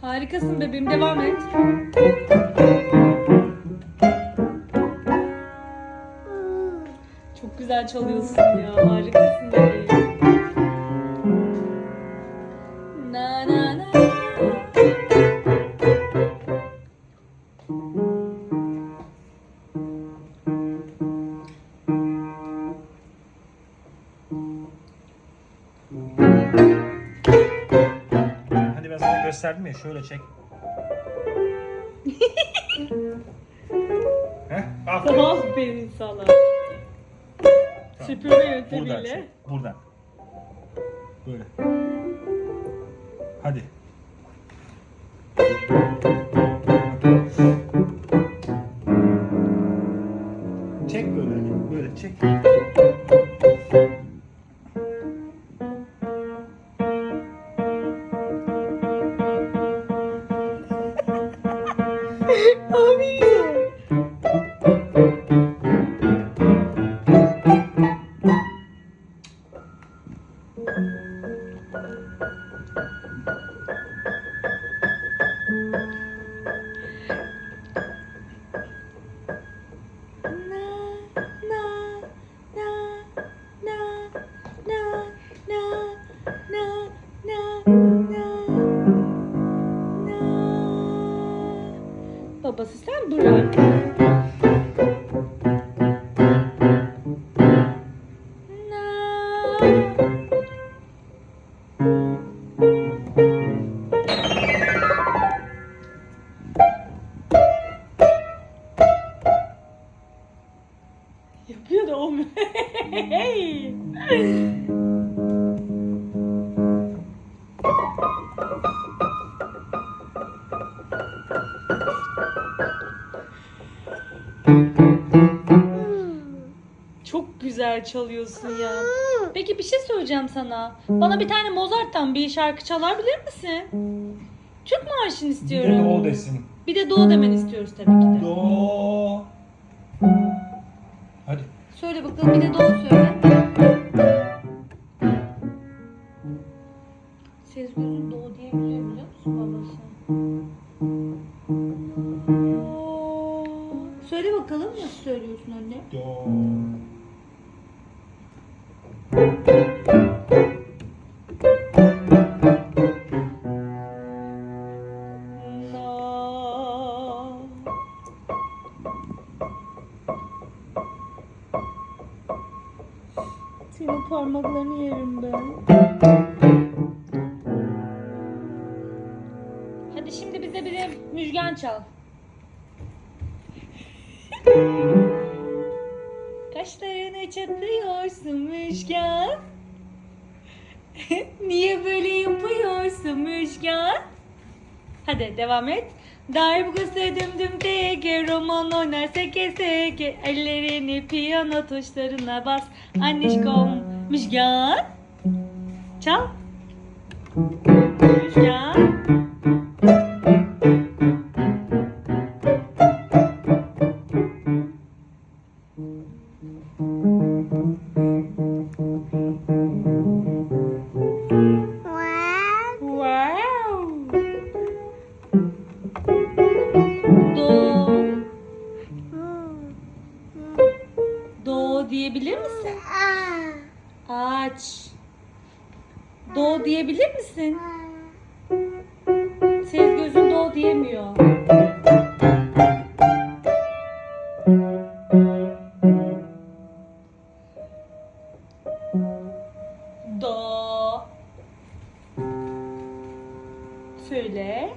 Harikasın bebeğim devam et. Çok güzel çalıyorsun ya. Ben sana gösterdim ya şöyle çek. Heh, aferin. Aferin sana. Süpürme Buradan yöntemiyle. çek. Buradan. Böyle. Hadi. Aferin. Babası sen bırak. Yapıyor da olmuyor. Güzel çalıyorsun ya. Peki bir şey söyleyeceğim sana. Bana bir tane Mozart'tan bir şarkı çalabilir misin? Türk marşını Bir istiyorum. de do desin. Bir de do demeni istiyoruz tabii ki de. Do. Hadi. Söyle bakalım bir de do söyle. Sezgöz'ün do diye biliyor biliyor musun babası? Do. Söyle bakalım nasıl söylüyorsun anne? Do. Senin parmaklarını yerim ben. Hadi şimdi bize bir de müjgan çal. Kaşlarını çatlıyorsun müjgan. Niye böyle yapıyorsun müjgan? Hadi devam et. Darbuka düm düm teke roman oynar seke seke ellerini piyano tuşlarına bas annişkom müjgan çal müjgan diyebilir misin? Ağaç do diyebilir misin? Ses gözün do diyemiyor. do. Şöyle.